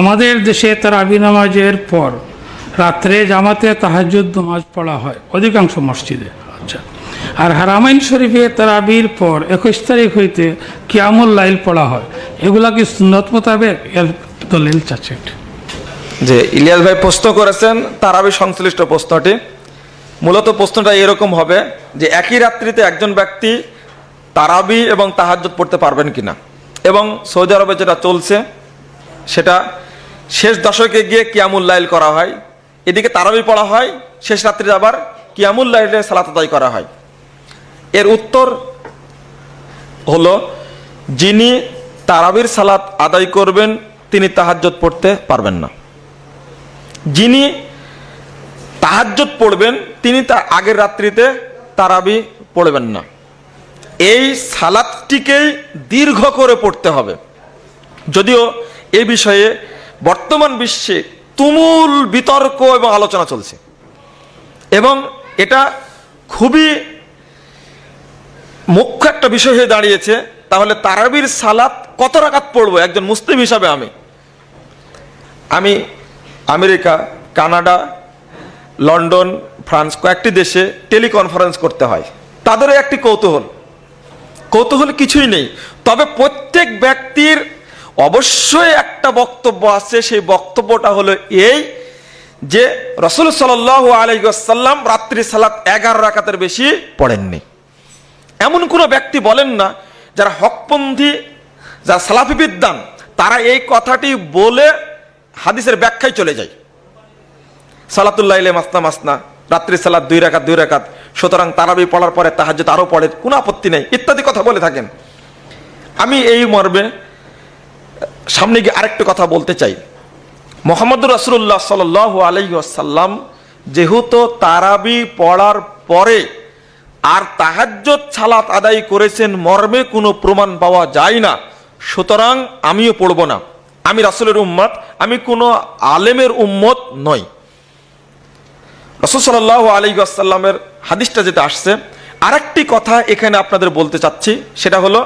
আমাদের দেশে তারাবি নামাজের পর রাত্রে জামাতে তাহাজ্জুদ নামাজ পড়া হয়, অধিকাংশ মসজিদে। আচ্ছা। আর হারামাইন শরীফে তারাবির পর একুশ তারিখ হইতে কিয়ামুল লাইল পড়া হয়। এগুলা কি সুন্নত মোতাবেক? এর দলিল চাচ্ছে যে ইলিয়াস ভাই প্রশ্ন করেছেন, তারাবি সংশ্লিষ্ট প্রশ্নটি। মূলত প্রশ্নটা এরকম হবে যে একই রাত্রিতে একজন ব্যক্তি তারাবি এবং তাহাজ্জুদ পড়তে পারবেন কিনা। এবং সৌদি আরবে যেটা চলছে, সেটা শেষ দশকে গিয়ে কিয়ামুল লাইল করা হয়। এদিকে তারাবি পড়া হয়, শেষ রাত্রিতে আবার কিয়ামুল লাইলে সালাত আদায় করা হয়। এর উত্তর হলো, যিনি তারাবির সালাত আদায় করবেন, তিনি তাহাজ্জুদ পড়তে পারবেন না। যিনি তাহাজ্জুদ পড়বেন, তিনি তার আগের রাত্রিতে তারাবি পড়বেন না। এই সালাদটিকেই দীর্ঘ করে পড়তে হবে। যদিও এ বিষয়ে বর্তমান বিশ্বে তুমুল বিতর্ক এবং আলোচনা চলছে। এবং এটা খুবই মুখ্য একটা বিষয় হয়ে দাঁড়িয়েছে। তাহলে তারাবির সালাত কত রাকাত পড়ব? একজন মুসলিম হিসাবে আমি। আমি আমেরিকা, কানাডা, লন্ডন, ফ্রান্স কয়েকটি দেশে টেলিকনফারেন্স করতে হয়। তাদেরও একটি কৌতূহল। কৌতূহল কিছুই নেই। তবে প্রত্যেক ব্যক্তির অবশ্যই একটা বক্তব্য আছে, সেই বক্তব্যটা হলো এই যে রসুল সাল আলাইসাল্লাম রাত্রি সালাত এগারো রাকাতের বেশি পড়েননি। এমন কোনো ব্যক্তি বলেন না যারা হকপন্থী, যারা সালাফি বিদ্যান তারা এই কথাটি বলে হাদিসের ব্যাখ্যায় চলে যায়। সালাতুল্লাহ ইলে মাসনা মাসনা, রাত্রি সালাত দুই রাকাত দুই রাকাত, সুতরাং তারাবি পড়ার পরে তাহাজ্জুদ আরও পড়ে, কোনো আপত্তি নেই, ইত্যাদি কথা বলে থাকেন। আমি এই মর্মে সামনে গিয়ে আরেকটা কথা বলতে চাই। মোহাম্মদ রাসুল্লাহ সাল আলাই আসাল্লাম যেহেতু তারাবি পড়ার পরে আর তাহাজ্জত ছালাত আদায় করেছেন, মর্মে কোনো প্রমাণ পাওয়া যায় না। সুতরাং আমিও পড়ব না। আমি রাসুলের উম্মত, আমি কোনো আলেমের উম্মত নই। রসুল সাল্লাহ আলী হাদিসটা যেটা আসছে, আরেকটি কথা এখানে আপনাদের বলতে চাচ্ছি, সেটা হলো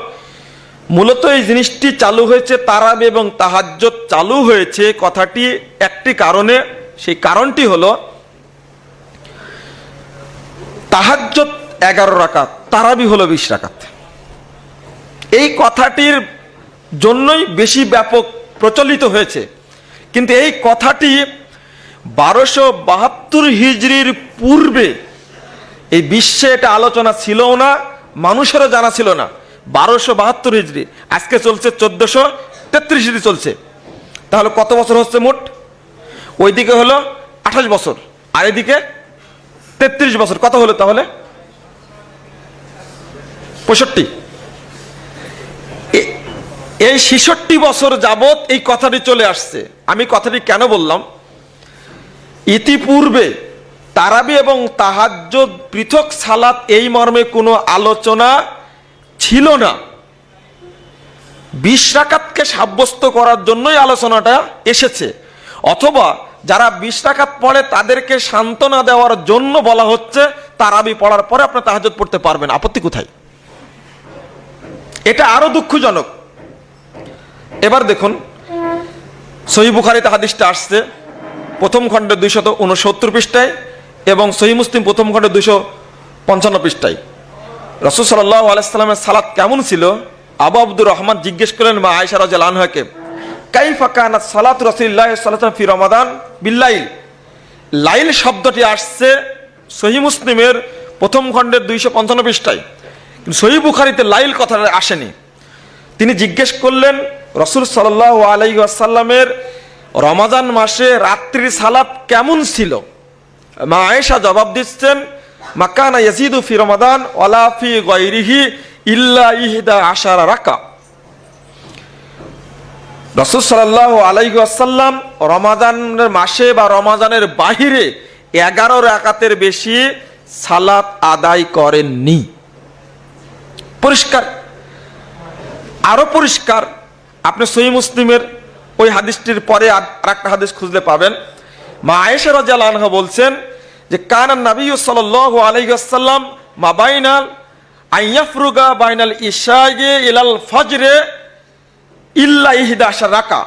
মূলত এই জিনিসটি চালু হয়েছে তারাবি এবং তাহাজ্জত চালু হয়েছে কথাটি একটি কারণে। সেই কারণটি হলো তাহাজ্জত এগারো রাকাত, তারাবি হলো বিশ রাকাত। এই কথাটির জন্যই বেশি ব্যাপক প্রচলিত হয়েছে। কিন্তু এই কথাটি বারোশো বাহাত্তর হিজড়ির পূর্বে এই বিশ্বে এটা আলোচনা ছিল না, মানুষেরও জানা ছিল না। বারোশো বাহাত্তর হিজড়ি। আজকে চলছে চোদ্দশো তেত্রিশ হিজড়ি চলছে। তাহলে কত বছর হচ্ছে মোট? ওইদিকে হলো আঠাশ বছর, আর এদিকে তেত্রিশ বছর। কত হলো তাহলে? পঁয়ষট্টি। এই ছেষট্টি বছর যাবত এই কথাটি চলে আসছে। আমি কথাটি কেন বললাম? ইতিপূর্বে তারাবি এবং তাহাজ্জুদ পৃথক সালাত এই মর্মে কোনো আলোচনা ছিল না। বিশ রাকাতকে সাব্যস্ত করার জন্যই আলোচনাটা এসেছে। অথবা যারা বিশ রাকাত পড়ে তাদেরকে সান্ত্বনা দেওয়ার জন্য বলা হচ্ছে তারাবি পড়ার পরে আপনি তাহাজ্জুদ পড়তে পারবেন। আপত্তি কোথায়? এটা আরও দুঃখজনক। এবার দেখুন, সহি বুখারিতে হাদিসটা আসছে। প্রথম খণ্ডে দুইশত উনসত্তর পৃষ্ঠায় এবং সহি মুসলিম প্রথম খণ্ডে দুইশো পঞ্চান্ন পৃষ্ঠায়। রসুল সাল্লাহ আলাইসাল্লামের সালাত কেমন ছিল? আবু আব্দুর রহমান জিজ্ঞেস করলেন, মা আয়সা রাজ আনহাকে কাইফা কানাত সালাত রসুল্লাহ সাল্লাম ফি রমাদান বিল্লাইল লাইল। শব্দটি আসছে সহি মুসলিমের প্রথম খণ্ডের দুইশো পঞ্চান্ন কিন্তু সহি বুখারিতে লাইল কথাটা আসেনি। তিনি জিজ্ঞেস করলেন, রসুল সাল্লাহ আলাই আসাল্লামের রমাজান মাসে রাত্রির সালাত কেমন ছিল? মা আয়েশা জবাব দিচ্ছেন মাকানা ইয়াজিদু ফি রমাদান, ওয়ালা ফি গায়রিহি ইল্লা ইহদা আশারা রাকা। রসুল সাল্লাহ আলাইহি আসাল্লাম রমাজানের মাসে বা রমাজানের বাহিরে এগারো রাকাতের বেশি সালাত আদায় করেননি। পরিষ্কার। আরও পরিষ্কার, আপনি সহি মুসলিমের ওই হাদিসটির পরে আর একটা হাদিস খুঁজলে পাবেন। মা আয়েশা রাজিয়াল আনহা বলছেন যে কানান নবী সাল্লাল্লাহু আলাইহি ওয়াসাল্লাম মা বাইনাল আইয়াফরুগা বাইনাল ইশায়ে ইলাল ফজরে ইল্লা ইহদা রাকা।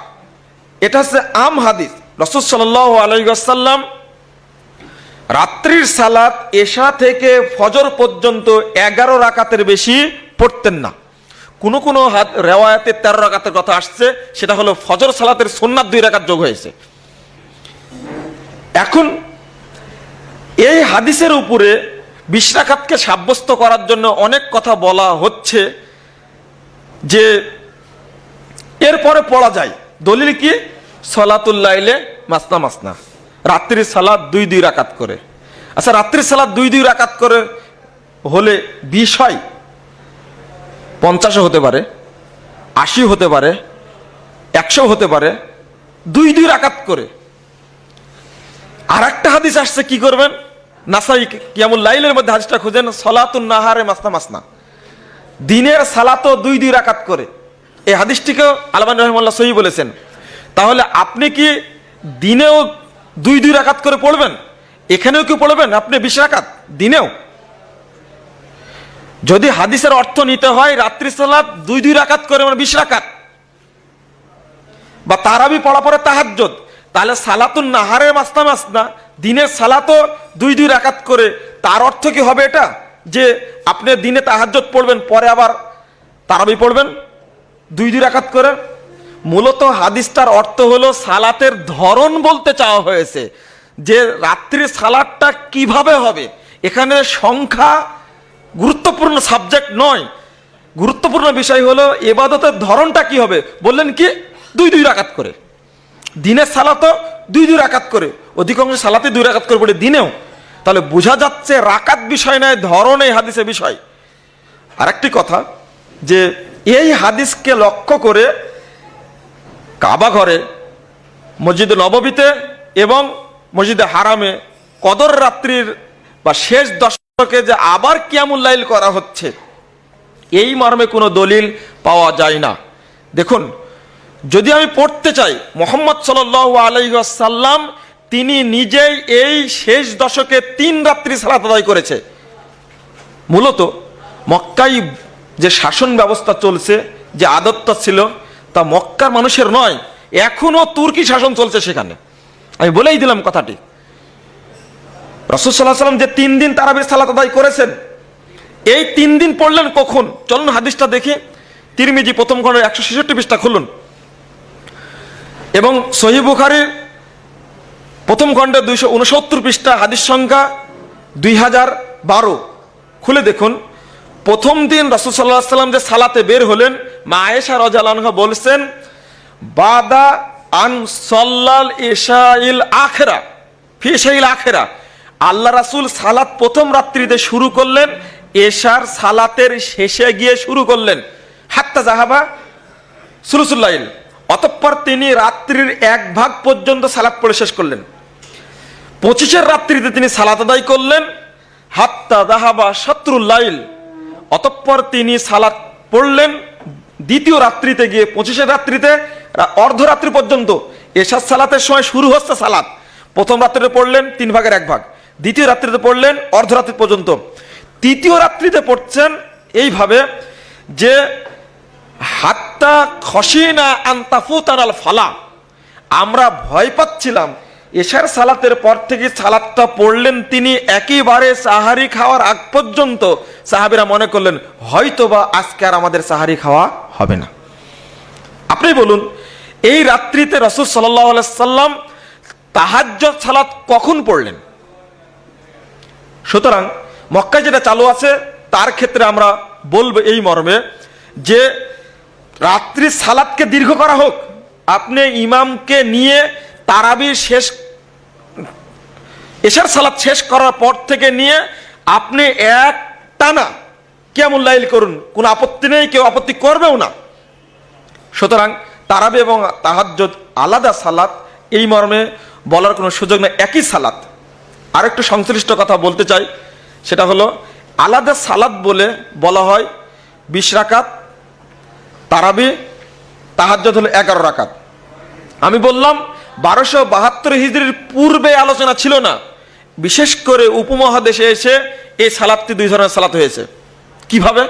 এটা হচ্ছে আম হাদিস। রসদ সাল আলাইসাল্লাম রাত্রির সালাত এশা থেকে ফজর পর্যন্ত এগারো রাকাতের বেশি পড়তেন না। কোনো কোনো হাত রেওয়ায়াতে তেরো রাকাতের কথা আসছে, সেটা হলো ফজর সালাতের সোননাথ দুই রাকাত যোগ হয়েছে। এখন এই হাদিসের উপরে বিশ রাকাতকে সাব্যস্ত করার জন্য অনেক কথা বলা হচ্ছে যে এরপরে পড়া যায়। দলিল কি? সলাতুল্লাইলে মাসনা মাসনা। রাত্রির সালাদ দুই দুই রাকাত করে। আচ্ছা রাত্রির সালাদ দুই দুই রাকাত করে হলে বিশ হয়? পঞ্চাশও হতে পারে আশি হতে পারে একশো হতে পারে। দুই দুই রাকাত করে। আর একটা হাদিস আসছে, কি করবেন? নাসাই কিয়ামুল লাইলের মধ্যে হাদিসটা খুঁজেন, সলাতুন নাহারে মাসনা মাসনা। দিনের সালাতো দুই দুই রাকাত করে। এই হাদিসটিকেও আলমান রহমাল্লাহ সহি বলেছেন। তাহলে আপনি কি দিনেও দুই দুই রাকাত করে পড়বেন? এখানেও কি পড়বেন? আপনি বিশ রাকাত দিনেও? যদি হাদিসের অর্থ নিতে হয়, রাত্রি সালাত দুই দুই রাকাত করে মানে বিশ রাকাত। বা তারাবি পড়া পরে তাহাজ্জত তাহলে সালাতুন নাহারে মাসনা মাসনা দিনের সালাতো দুই দুই রাকাত করে। তার অর্থ কি হবে এটা? যে আপনি দিনে তাহাজ্জত পড়বেন, পরে আবার তারাবি পড়বেন, দুই দুই রাকাত করে। মূলত হাদিসটার অর্থ হলো সালাতের ধরন বলতে চাওয়া হয়েছে। যে রাত্রির সালাদটা কীভাবে হবে? এখানে সংখ্যা গুরুত্বপূর্ণ সাবজেক্ট নয়। গুরুত্বপূর্ণ বিষয় হলো এবাদতের ধরনটা কি হবে? বললেন কি? দুই দুই রাকাত করে। দিনের সালাতো দুই দুই রাকাত করে। অধিকাংশ সালাতে দুই রাকাত করে পড়ে দিনেও। তাহলে বোঝা যাচ্ছে রাকাত বিষয় নয়, ধরন এই হাদিসের বিষয়। আরেকটি কথা, যে এই হাদিসকে লক্ষ্য করে কাবা ঘরে, মসজিদে নববীতে এবং মসজিদে হারামে কদর রাত্রির বা শেষ দশকে যে আবার কিয়ামুল্লাইল করা হচ্ছে, এই মর্মে কোনো দলিল পাওয়া যায় না। দেখুন যদি আমি পড়তে চাই, মোহাম্মদ সাল আলাইসাল্লাম তিনি নিজেই এই শেষ দশকে তিন রাত্রি সালাত আদায় করেছে। মূলত মক্কাই যে শাসন ব্যবস্থা চলছে, যে আদত্ত ছিল, তা মক্কার মানুষের নয়, এখনও তুর্কি শাসন চলছে সেখানে। আমি বলেই দিলাম কথাটি। রসদ সাল্লাম যে তিন দিন তারাবির সালাত আদায় করেছেন, এই তিন দিন পড়লেন কখন? চলুন হাদিসটা দেখি। তিরমিজি প্রথম খণ্ডের একশো ছেষট্টি পৃষ্ঠা খুলুন। এবং সহি বুখারির প্রথম খণ্ডে দুইশো উনসত্তর পৃষ্ঠা হাদিস সংখ্যা দুই হাজার বারো। খুলে দেখুন। প্রথম দিন রসুল সাল্লাহ সাল্লাম যে সালাতে বের হলেন, মা আয়েশা বলছেন, বাদা আন সল্লাল ইশাইল আখেরা ফিসাইল আখেরা। আল্লাহ রাসূল সালাত প্রথম রাত্রিতে শুরু করলেন, এশার সালাতের শেষে গিয়ে শুরু করলেন। হাত্তা জাহাবা সুলুসুল্লাইল অতঃপর তিনি রাত্রির এক ভাগ পর্যন্ত সালাত পড়ে শেষ করলেন। পঁচিশের রাত্রিতে তিনি সালাত আদায় করলেন। হাত্তা দাহাবা শত্রুল্লাইল অতঃপর তিনি সালাত পড়লেন। দ্বিতীয় রাত্রিতে গিয়ে পঁচিশের রাত্রিতে অর্ধরাত্রি পর্যন্ত এশার সালাতের সময় শুরু হচ্ছে সালাত। প্রথম রাত্রিতে পড়লেন তিন ভাগের এক ভাগ। দ্বিতীয় রাত্রিতে পড়লেন অর্ধরাত্রি পর্যন্ত। তৃতীয় রাত্রিতে পড়ছেন এইভাবে যে হাত্তা খসিনা আন্তাফুতান আল ফালা। আমরা ভয় পাচ্ছিলাম। এশার সালাতের পর থেকে সালাদটা পড়লেন তিনি একেবারে সাহারি খাওয়ার আগ পর্যন্ত। সাহাবিরা মনে করলেন, হয়তোবা আজকে আর আমাদের সাহারি খাওয়া হবে না। আপনি বলুন, এই রাত্রিতে রসুল সাল্লাহ সাল্লাম তাহাজ্জত সালাত কখন পড়লেন? সুতরাং মক্কা যেটা চালু আছে, তার ক্ষেত্রে আমরা বলব এই মর্মে যে রাত্রি সালাদকে দীর্ঘ করা হোক। আপনি ইমামকে নিয়ে তারাবির শেষ, এশার সালাদ শেষ করার পর থেকে নিয়ে আপনি এক টানা কেমন লাইল করুন। কোনো আপত্তি নেই, কেউ আপত্তি করবেও না। সুতরাং তারাবি এবং তাহাজ্জুদ আলাদা সালাত এই মর্মে বলার কোনো সুযোগ নেই, একই সালাত আরেকটু সংশ্লিষ্ট কথা বলতে চাই, সেটা হলো, আলাদা সালাত বলে বলা হয় বিশ রাকাত তারাবি, তাহাজ্জুদ হলো এগারো রাকাত। আমি বললাম, বারোশো বাহাত্তর হিজড়ির পূর্বে আলোচনা ছিল না। বিশেষ করে উপমহাদেশে এসে এই সালাদটি দুই ধরনের সালাত হয়েছে। কীভাবে?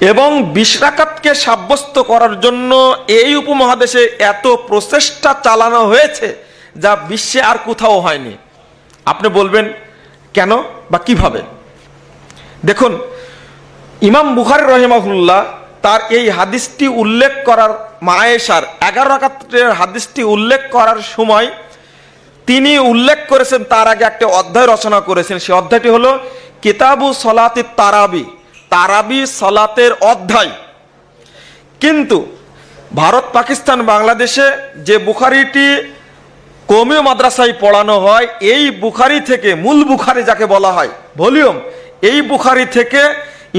এবং বিশ বিশরাকাতকে সাব্যস্ত করার জন্য এই উপমহাদেশে এত প্রচেষ্টা চালানো হয়েছে যা বিশ্বে আর কোথাও হয়নি। আপনি বলবেন, কেন বা কীভাবে? দেখুন, ইমাম বুখারি রহিমাহুল্লাহ তার এই হাদিসটি উল্লেখ করার মায়েশার এগারো রাকাতের হাদিসটি উল্লেখ করার সময় তিনি উল্লেখ করেছেন, তার আগে একটা অধ্যায় রচনা করেছেন। সেই অধ্যায়টি হলো কিতাবু সলাতে তারাবি। তারাবি সলাতের অধ্যায়। কিন্তু ভারত, পাকিস্তান, বাংলাদেশে যে বুখারিটি কমীয় মাদ্রাসায় পড়ানো হয়, এই বুখারি থেকে, মূল বুখারি যাকে বলা হয়, ভলিউম, এই বুখারি থেকে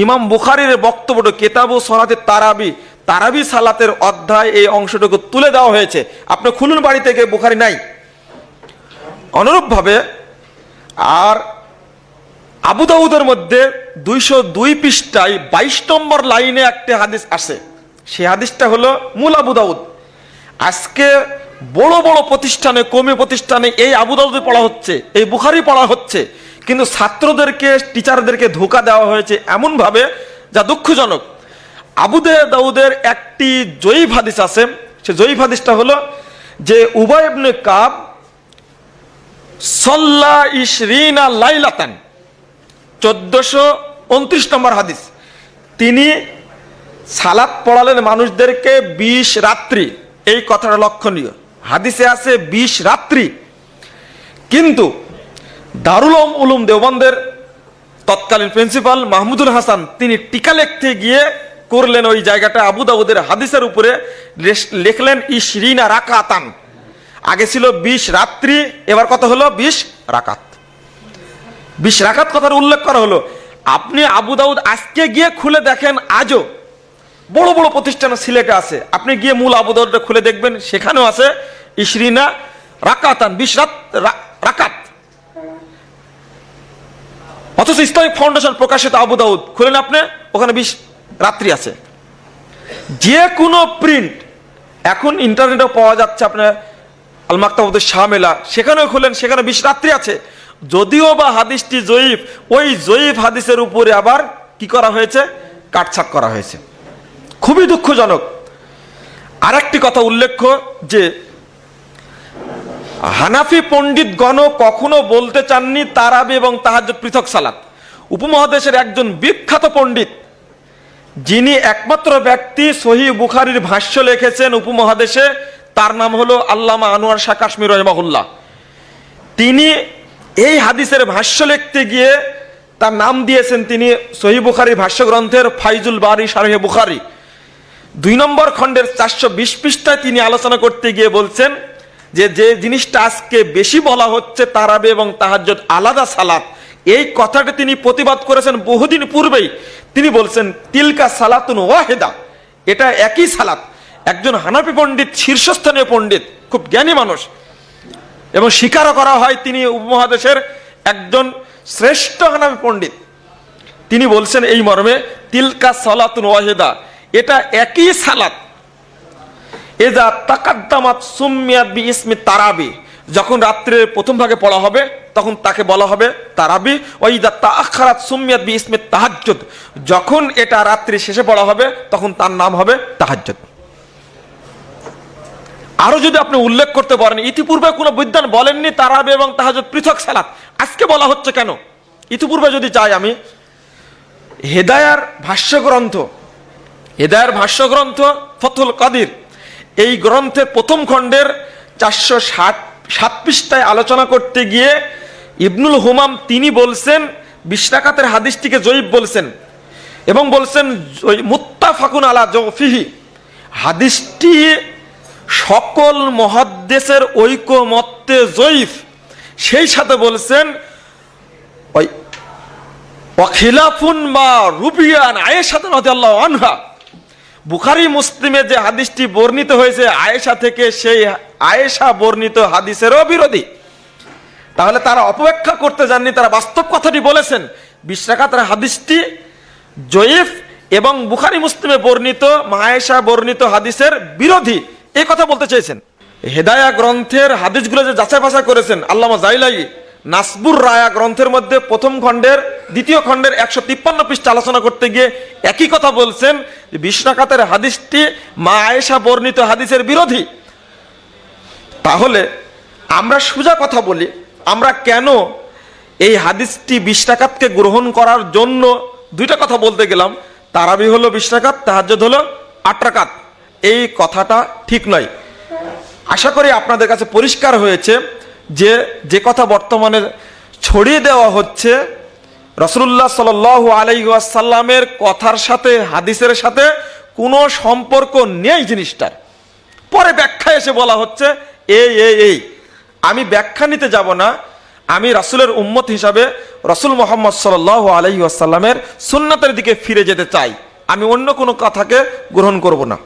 ইমাম বুখারির বক্তব্য কেতাবু সলাতে তারাবি তারাবি সালাতের অধ্যায় এই অংশটুকু তুলে দেওয়া হয়েছে। আপনি খুলুন বাড়ি থেকে, বুখারি নাই। অনুরূপভাবে আর আবু দাউদের মধ্যে দুইশো দুই পৃষ্ঠায় বাইশ নম্বর লাইনে একটি হাদিস আসে সেই হাদিসটা হলো মূল আবু দাউদ। আজকে বড় বড় প্রতিষ্ঠানে, কমি প্রতিষ্ঠানে এই আবু দাউদ পড়া হচ্ছে, এই বুখারি পড়া হচ্ছে। কিন্তু ছাত্রদেরকে টিচারদেরকে ধোকা দেওয়া হয়েছে এমনভাবে যা দুঃখজনক। আবু দে, দাউদের একটি জয়ীফ হাদিস আছে। সে জয়ীফ হাদিসটা হলো যে উভয় ইবনে কাব সল্লা ইশরিনা লাইলাতান। চোদ্দশো উনত্রিশ নম্বর হাদিস। তিনি সালাত পড়ালেন মানুষদেরকে বিশ রাত্রি। এই কথাটা লক্ষণীয়। হাদিসে আছে বিশ রাত্রি। কিন্তু দারুল উলুম দেওবন্দের তৎকালীন প্রিন্সিপাল মাহমুদুল হাসান, তিনি টিকা লিখতে গিয়ে করলেন ওই জায়গাটা। আবু দাউদের হাদিসের উপরে লিখলেন ইশরিনা রাকাতান। আগে ছিল বিশ রাত্রি, এবার কত হলো? বিশ রাকাত। বিশ রাকাত কথার উল্লেখ করা হলো। আপনি আবু দাউদ আজকে গিয়ে খুলে দেখেন, আজও বড় বড় প্রতিষ্ঠান সিলেটে আছে। আপনি গিয়ে মূল আবু দাউদটা খুলে দেখবেন, সেখানেও আছে ইশরিনা রাকাতান। বিশ রাত রাকাত। অথচ ইসলামিক ফাউন্ডেশন প্রকাশিত আবু দাউদ, খুলেন আপনি? ওখানে বিশ রাত্রি আছে। যে কোনো প্রিন্ট এখন ইন্টারনেটেও পাওয়া যাচ্ছে আপনার আল মাক্তাবুদ্দিন শাহমেলা। সেখানেও খুলেন, সেখানে বিশ রাত্রি আছে। যদিও বা হাদিসটি জয়ীফ, ওই জয়ীফ হাদিসের উপরে আবার কি করা হয়েছে? কাটছাট করা হয়েছে। খুবই দুঃখজনক। আরেকটি কথা উল্লেখ্য যে হানাফি পণ্ডিতগণ কখনো বলতে চাননি তারাবি এবং তাহাজ পৃথক সালাত। উপমহাদেশের একজন বিখ্যাত পণ্ডিত, যিনি একমাত্র ব্যক্তি সহি বুখারির ভাষ্য লিখেছেন উপমহাদেশে, তার নাম হলো আল্লামা আনোয়ার শাহ কাশ্মীর রহমাহুল্লাহ। তিনি এই হাদিসের ভাষ্য লিখতে গিয়ে তার নাম দিয়েছেন তিনি সহি বুখারির ভাষ্য গ্রন্থের ফাইজুল বারি শারহে বুখারি। দুই নম্বর খণ্ডের চারশো বিশ পৃষ্ঠায় তিনি আলোচনা করতে গিয়ে বলছেন যে যে জিনিসটা আজকে বেশি বলা হচ্ছে তারাবে এবং তাহাজ্জুদ আলাদা সালাত, এই কথাটা তিনি প্রতিবাদ করেছেন বহুদিন পূর্বেই। তিনি বলছেন, তিলকা সালাতুন ওয়াহেদা এটা একই সালাত। একজন হানাফি পণ্ডিত, শীর্ষস্থানীয় পণ্ডিত, খুব জ্ঞানী মানুষ। এবং স্বীকারও করা হয়, তিনি উপমহাদেশের একজন শ্রেষ্ঠ হানাফি পণ্ডিত। তিনি বলছেন, এই মর্মে তিলকা সালাতুন ওয়াহেদা এটা একই সালাত। এজা তাকাদ্দামাত সুমিয়াত বি ইসমি তারাবি। যখন রাত্রের প্রথম ভাগে পড়া হবে, তখন তাকে বলা হবে তারাবি। ওই ওইদা তাখারাত সুমিয়াত বি ইসমি তাহাজ্জুদ। যখন এটা রাত্রি শেষে পড়া হবে, তখন তার নাম হবে তাহাজ্জুদ। আরও যদি আপনি উল্লেখ করতে পারেন, ইতিপূর্বে কোনো বিদ্যান বলেননি তারাবি এবং তাহাজ্জুদ পৃথক সালাত। আজকে বলা হচ্ছে কেন? ইতিপূর্বে যদি চাই আমি, হেদায়ার ভাষ্যগ্রন্থ হেদায়ার ভাষ্যগ্রন্থ ফতুল কাদির এই গ্রন্থের প্রথম খণ্ডের চারশো ষাট সাত পৃষ্ঠায় আলোচনা করতে গিয়ে ইবনুল হুমাম তিনি বলছেন বিশরাকাতের হাদিসটিকে জয়ীব বলছেন এবং বলছেন জয়- মুত্তাফাকুন আলা জফিহি হাদিসটি সকল মহাদ্দেশের ঐকমত্যে জয়ীফ। সেই সাথে বলছেন, ওই অখিলাফুন বা রুবিয়ান আয়েশাত রাদিয়াল্লাহু আনহা বুখারী মুসলিমে যে হাদিসটি বর্ণিত হয়েছে, আয়েশা থেকে সেই আয়েশা বর্ণিত হাদিসেরও বিরোধী। তাহলে তারা অপেক্ষা করতে যাননি, তারা বাস্তব কথাটি বলেছেন। বিশ্রাকাতের হাদিসটি জয়ীফ এবং বুখারি মুসলিমে বর্ণিত মায়েশা বর্ণিত হাদিসের বিরোধী। এই কথা বলতে চেয়েছেন। হেদায়া গ্রন্থের হাদিসগুলো যে যাচাই বাছাই করেছেন, আল্লামা জাইলাই নাসবুর রায়া গ্রন্থের মধ্যে প্রথম খণ্ডের, দ্বিতীয় খণ্ডের একশো তিপ্পান্ন পৃষ্ঠা আলোচনা করতে গিয়ে একই কথা বলছেন যে হাদিসটি মা আয়েশা বর্ণিত হাদিসের বিরোধী। তাহলে আমরা সোজা কথা বলি, আমরা কেন এই হাদিসটি বিশ টাকাতকে গ্রহণ করার জন্য দুইটা কথা বলতে গেলাম। তারাবি হলো বিশ টাকাত তাহাজ্জুদ হলো আট টাকাত এই কথাটা ঠিক নয়। আশা করি আপনাদের কাছে পরিষ্কার হয়েছে। যে যে কথা বর্তমানে ছড়িয়ে দেওয়া হচ্ছে রসুল্লাহ সাল আলাইসাল্লামের কথার সাথে, হাদিসের সাথে কোনো সম্পর্ক নেই জিনিসটার। পরে ব্যাখ্যা এসে বলা হচ্ছে এই এই এই আমি ব্যাখ্যা নিতে যাব না, আমি রাসুলের উম্মত হিসাবে রসুল মোহাম্মদ সাল আলহি আসাল্লামের সুন্নাতের দিকে ফিরে যেতে চাই। আমি অন্য কোনো কথাকে গ্রহণ করব না।